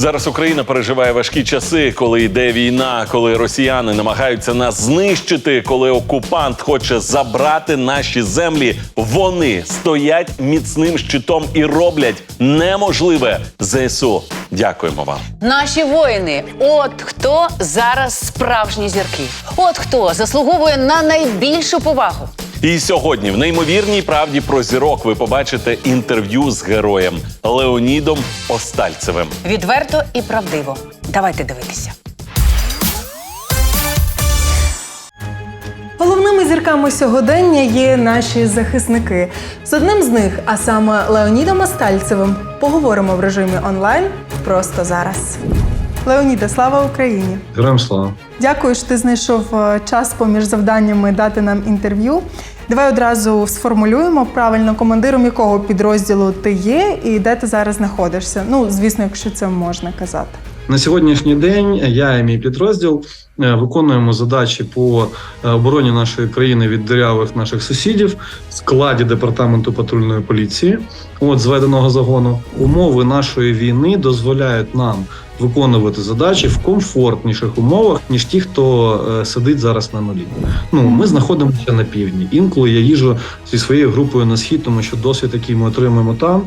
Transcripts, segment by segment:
Зараз Україна переживає важкі часи, коли йде війна, коли росіяни намагаються нас знищити, коли окупант хоче забрати наші землі. Вони стоять міцним щитом і роблять неможливе. ЗСУ. Дякуємо вам. Наші воїни, от хто зараз справжні зірки. От хто заслуговує на найбільшу повагу. І сьогодні в неймовірній правді про зірок ви побачите інтерв'ю з героєм Леонідом Остальцевим. Відверто і правдиво. Давайте дивитися. Головними зірками сьогодення є наші захисники. З одним з них, а саме Леонідом Остальцевим, поговоримо в режимі онлайн просто зараз. Леоніде, слава Україні! Героям слава. Дякую, що ти знайшов е, час поміж завданнями дати нам інтерв'ю. Давай одразу сформулюємо правильно, командиром якого підрозділу ти є і де ти зараз знаходишся. Ну, звісно, якщо це можна казати. На сьогоднішній день я і мій підрозділ виконуємо задачі по е, обороні нашої країни від дирявих наших сусідів в складі департаменту патрульної поліції. От зведеного загону умови нашої війни дозволяють нам виконувати задачі в комфортніших умовах ніж ті, хто е, сидить зараз на нулі. Ну ми знаходимося на півдні. Інколи я їжу зі своєю групою на схід, тому що досвід, який ми отримуємо там,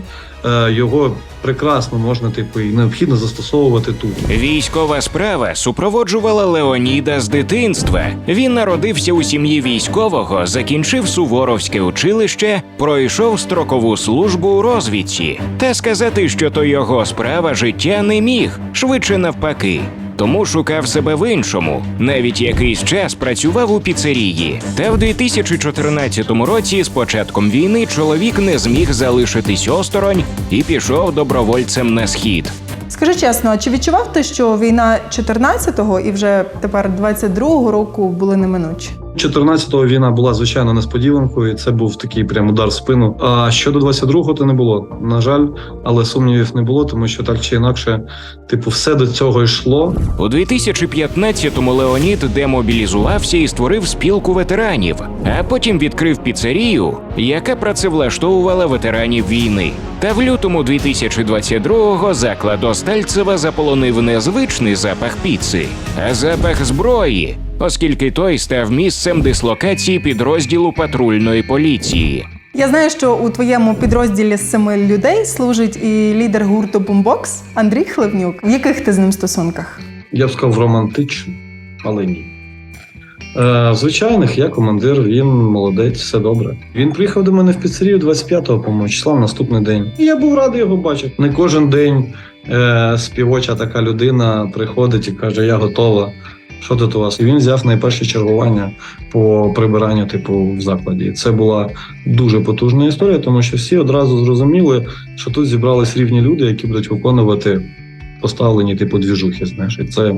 е, його прекрасно можна типу і необхідно застосовувати тут. Військова справа супроводжувала Леоніда з дитинства. Він народився у сім'ї військового, закінчив Суворовське училище, пройшов строкову службу у розвідці. Та сказати, що то його справа життя не міг, швидше навпаки. Тому шукав себе в іншому. Навіть якийсь час працював у піцерії. Та в 2014 році, з початком війни, чоловік не зміг залишитись осторонь і пішов добровольцем на схід. Скажи чесно, а чи відчував ти, що війна 14-го і вже тепер 22-го року були неминучі? 14-го війна була звичайно несподіванкою, і це був такий прям удар в спину. А щодо 22-го, то не було. На жаль, але сумнівів не було, тому що так чи інакше, типу, все до цього йшло. У 2015-му Леонід демобілізувався і створив спілку ветеранів, а потім відкрив піцерію, яка працевлаштовувала ветеранів війни. Та в лютому 2022-го заклад Остальцева заполонив незвичний запах піци, а запах зброї, оскільки той став місцем дислокації підрозділу патрульної поліції. Я знаю, що у твоєму підрозділі з семи людей служить і лідер гурту Бумбокс Андрій Хлевнюк. В яких ти з ним стосунках? Я б сказав романтично, але ні. Е, звичайних я командир, він молодець, все добре. Він приїхав до мене в піцерію 25-го, по-моєму, числа в наступний день. І я був радий його бачити. Не кожен день е, співоча така людина приходить і каже: Я готова. Що тут у вас? І він взяв найперше чергування по прибиранню, типу, в закладі. Це була дуже потужна історія, тому що всі одразу зрозуміли, що тут зібрались рівні люди, які будуть виконувати поставлені типу двіжухи. Знаєш, і це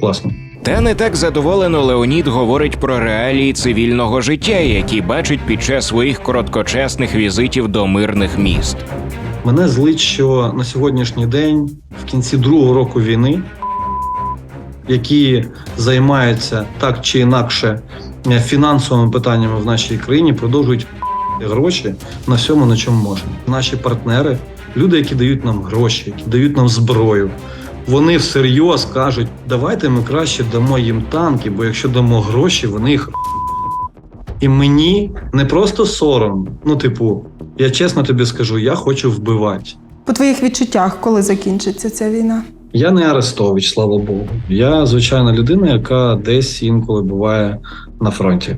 класно. Та не так задоволено Леонід говорить про реалії цивільного життя, які бачить під час своїх короткочасних візитів до мирних міст. Мене злить, що на сьогоднішній день, в кінці другого року війни, які займаються так чи інакше е, фінансовими питаннями в нашій країні, продовжують гроші на всьому, на чому можна. Наші партнери, люди, які дають нам гроші, які дають нам зброю. Вони всерйоз кажуть, давайте ми краще дамо їм танки, бо якщо дамо гроші, вони їх і мені не просто сором. Ну, типу, я чесно тобі скажу, я хочу вбивати. По твоїх відчуттях, коли закінчиться ця війна? Я не Арестович, слава Богу. Я звичайна людина, яка десь інколи буває на фронті.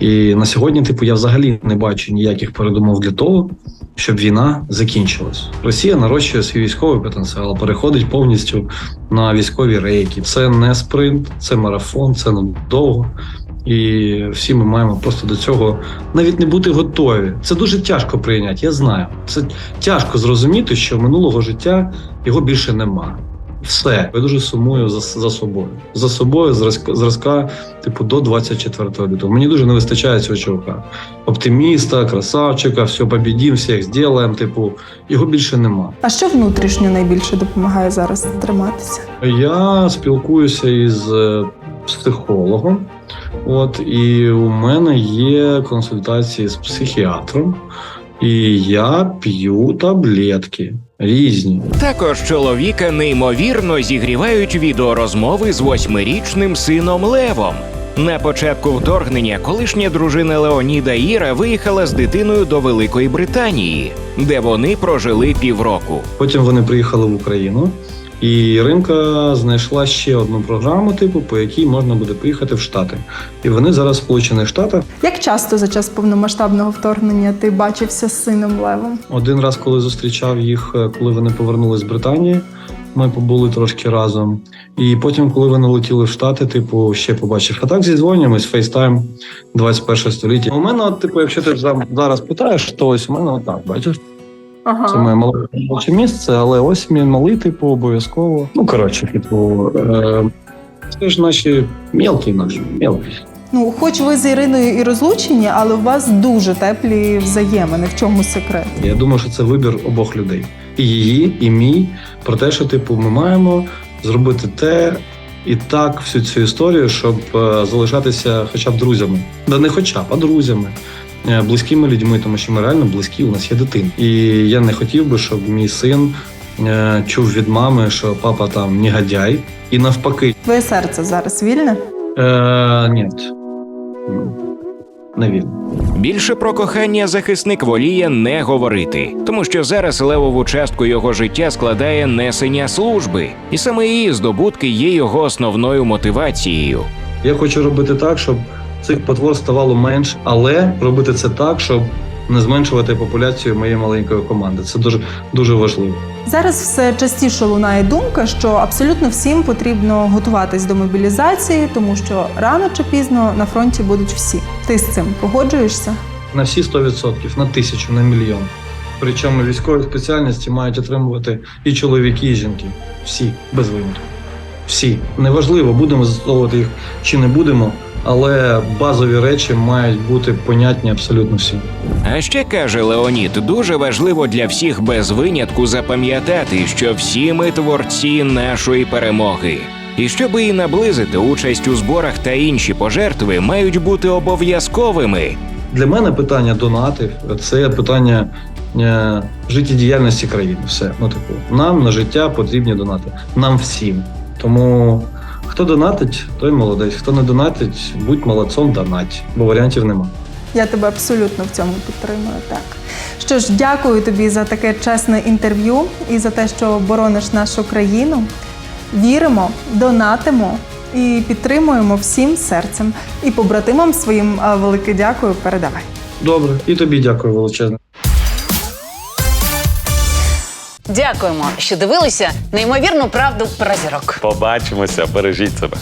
І на сьогодні, типу, я взагалі не бачу ніяких передумов для того, щоб війна закінчилась. Росія нарощує свій військовий потенціал, переходить повністю на військові рейки. Це не спринт, це марафон, це недовго. І всі ми маємо просто до цього навіть не бути готові. Це дуже тяжко прийняти. Я знаю. Це тяжко зрозуміти, що минулого життя його більше нема. Все, я дуже сумую за, за собою. За собою зразка, зразка, типу, до 24 лютого. Мені дуже не вистачає цього чувака. Оптиміста, красавчика, все побідім, всіх зробимо. Типу, його більше нема. А що внутрішньо найбільше допомагає зараз триматися? Я спілкуюся із е, психологом. От і у мене є консультації з психіатром. І я п'ю таблетки різні. Також чоловіка неймовірно зігрівають відеорозмови з восьмирічним сином Левом. На початку вторгнення колишня дружина Леоніда Іра виїхала з дитиною до Великої Британії, де вони прожили півроку. Потім вони приїхали в Україну, і Римка знайшла ще одну програму, типу, по якій можна буде поїхати в Штати. І вони зараз в Сполучених Штатах. Як часто за час повномасштабного вторгнення ти бачився з сином Левом? Один раз, коли зустрічав їх, е, коли вони повернулись з Британії, ми побули трошки разом. І потім, коли вони летіли в Штати, типу, ще побачив. А так зідзвонюємось, FaceTime 21 століття. У мене, от, типу, якщо ти за- зараз питаєш, то ось у мене отак, бачиш. Ага. Це моє мале робоче місце, але ось мій малий, типу, обов'язково. Ну, коротше, типу, е, це ж наші мілкі наші, мілкі. Ну, хоч ви з Іриною і розлучені, але у вас дуже теплі взаємини. В чому секрет? Я думаю, що це вибір обох людей. І її, і мій, про те, що типу, ми маємо зробити те і так всю цю історію, щоб е, залишатися хоча б друзями. Да не хоча б, а друзями. Е, Близькими людьми, тому що ми реально близькі, у нас є дитина. І я не хотів би, щоб мій син е, чув від мами, що папа там негодяй, і навпаки. Твоє серце зараз вільне? Е, ні. Не вірю. Більше про кохання захисник воліє не говорити, тому що зараз левову частку його життя складає несення служби, і саме її здобутки є його основною мотивацією. Я хочу робити так, щоб цих потвор ставало менше, але робити це так, щоб не зменшувати популяцію моєї маленької команди. Це дуже дуже важливо. Зараз все частіше лунає думка, що абсолютно всім потрібно готуватись до мобілізації, тому що рано чи пізно на фронті будуть всі. Ти з цим погоджуєшся? На всі 100%, на тисячу, на мільйон. Причому військові спеціальності мають отримувати і чоловіки, і жінки. Всі без винятку. Всі неважливо, будемо застосовувати їх чи не будемо, але базові речі мають бути понятні абсолютно всім. А ще каже Леонід, дуже важливо для всіх без винятку запам'ятати, що всі ми творці нашої перемоги. І щоб її наблизити, участь у зборах та інші пожертви мають бути обов'язковими. Для мене питання донатів це питання е, життєдіяльності країни. Все. Ну, типу, нам на життя потрібні донати. Нам всім. Тому хто донатить, той молодець. Хто не донатить, будь молодцом, донать, бо варіантів нема. Я тебе абсолютно в цьому підтримую. Так що ж, дякую тобі за таке чесне інтерв'ю і за те, що борониш нашу країну. Віримо, донатимо і підтримуємо всім серцем. І побратимам своїм велике дякую. Передавай. Добре, і тобі дякую величезне. Дякуємо, що дивилися неймовірну правду про зірок. Побачимося, бережіть себе.